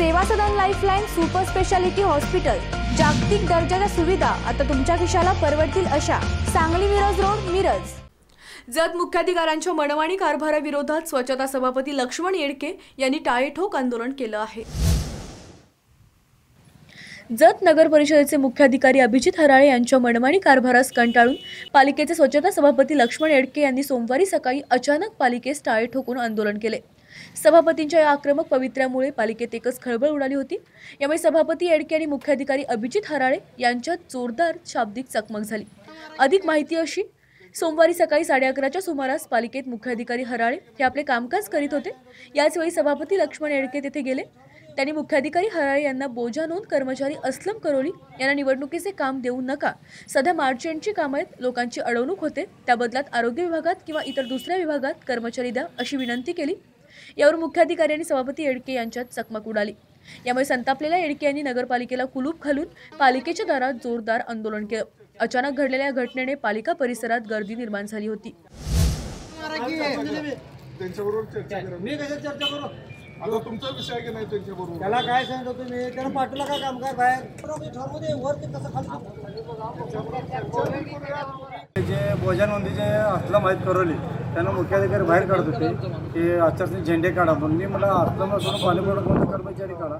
Seva Sadan lifeline super speciality hospital जागतिक दर्जाच्या सुविधा आता तुमच्या खिशाला परवडतील अशा. सांगली मिरज रोड मिरज. जत मुख्याधिकाऱ्यांच्या मनमानी कारभाराविरोधात स्वच्छता सभापती लक्ष्मण येडके यांनी टाळेठोक आंदोलन केलं आहे. जत नगर परिषदेचे मुख्याधिकारी अभिजित हराळे यांच्या मनमानी कारभारास कंटाळून पालिकेचे स्वच्छता सभापती लक्ष्मण येडके यांनी सोमवारी सकाळी अचानक पालिकेस टाळे ठोकून आंदोलन केले. सभापतींच्या या आक्रमक पवित्र्यामुळे पालिकेत एकच खळबळ उडाली होती. यामुळे सभापती येडके आणि मुख्याधिकारी अभिजित हराळे यांच्यात जोरदार शाब्दिक चकमक झाली. अधिक माहिती अशी सोमवारी सकाळी साडे अकराच्या सुमारास पालिकेत मुख्याधिकारी हराळे हे आपले कामकाज करीत होते. याचवेळी सभापती लक्ष्मण येडके तेथे गेले. त्यांनी मुख्याधिकारी हराळे यांना बोजा नोंद कर्मचारी अस्लम करोली यांना निवडणुकीचे काम देऊ नका. सध्या मार्चेंटची कामं आहेत लोकांची अडवणूक होते. त्याबदल्यात आरोग्य विभागात किंवा इतर दुसऱ्या विभागात कर्मचारी द्या अशी विनंती केली. यावर मुख्याधिकारी आणि सभापती येडके यांच्यात चकमक उडाली. यामुळे संतापलेल्या येडके यांनी नगरपालिकेला कुलूप घालून पालिकेच्या दारात जोरदार आंदोलन केलं. अचानक घडलेल्या या घटनेने पालिका परिसरात गर्दी निर्माण झाली होती. त्यांच्याबरोबर चर्चा करा. मी कशा चर्चा करू? आता तुमचा विषय आहे की नाही त्यांच्याबरोबर? त्याला काय सांगतो तुम्ही? त्यानं पाठवला का बाहेर? ठरवू दे वर ते कसं खाली जे असलं माहीत करवली त्यांना मुख्याधिकारी बाहेर काढत होते. की आचारसंहिता झेंडे काढा म्हणून. मी मला असलं सोडून पालकमंडळ कर्मचारी काढा?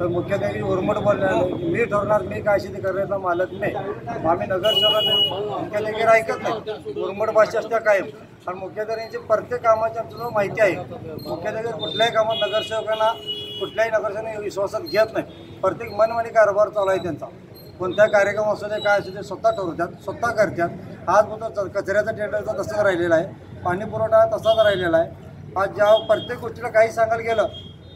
तर मुख्याधिकारी उर्मट बोलले मी ठरणार मी काय शेती करण्याचा मालक नाही. आम्ही आम्ही नगरसेवक मुख्याधिकारी ऐकत नाही. उर्मट भाषा असत्या कायम. आणि मुख्याधिकाऱ्यांची प्रत्येक कामाची आमच्याजवळ माहिती आहे. मुख्याधिकारी कुठल्याही कामात नगरसेवकांना कुठल्याही नगरसेवकांना विश्वासात घेत नाही. प्रत्येक मनमानी कारभार चालू आहे त्यांचा. कोणत्या कार्यक्रम असू दे काय असू दे स्वतः ठरवतात स्वतः करतात. आज मुद्दा कचऱ्याचा टेंडरचा तसंच राहिलेला आहे. पाणी पुरवठा तसाच राहिलेला आहे. आज ज्या प्रत्येक गोष्टीला काही सांगायला गेलं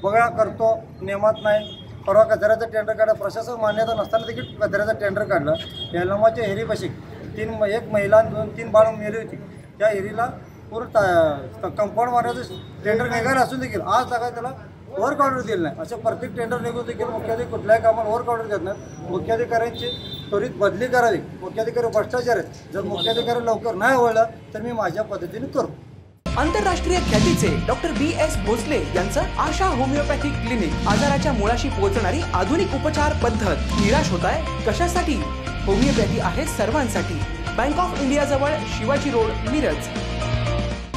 बघा करतो नियमात नाही. परवा कचऱ्याचं टेंडर काढलं प्रशासन मान्यता नसताना देखील कचऱ्याचं टेंडर काढलं. यलमाच्या हेरीपाशी तीन एक महिला दोन तीन बाळ मेली होती. त्या हेरीला पूर्ण कंपाऊंड मारण्याचं टेंडर निघायला असून देखील आज लागा त्याला वर्क ऑर्डर दिलं नाही. असे प्रत्येक टेंडर निघून देखील मुख्याधिकारी कुठल्याही कामाला वर्क ऑर्डर देत नाहीत. मुख्याधिकाऱ्यांची त्वरित बदली करावी. मुख्याधिकारी भ्रष्टाचार आहेत. जर मुख्याधिकारी लवकर नाही वळलं तर मी माझ्या पद्धतीने करू. आंतरराष्ट्रीय ख्यातीचे डॉक्टर बी एस भोसले यांचं आशा होमिओपॅथिक क्लिनिक आजाराच्या मुळाशी पोहोचणारी आधुनिक उपचार पद्धत निराश होत आहे. कशासाठी? होमिओपॅथी आहे सर्वांसाठी. बँक ऑफ इंडिया जवळ शिवाजी रोड मिरज.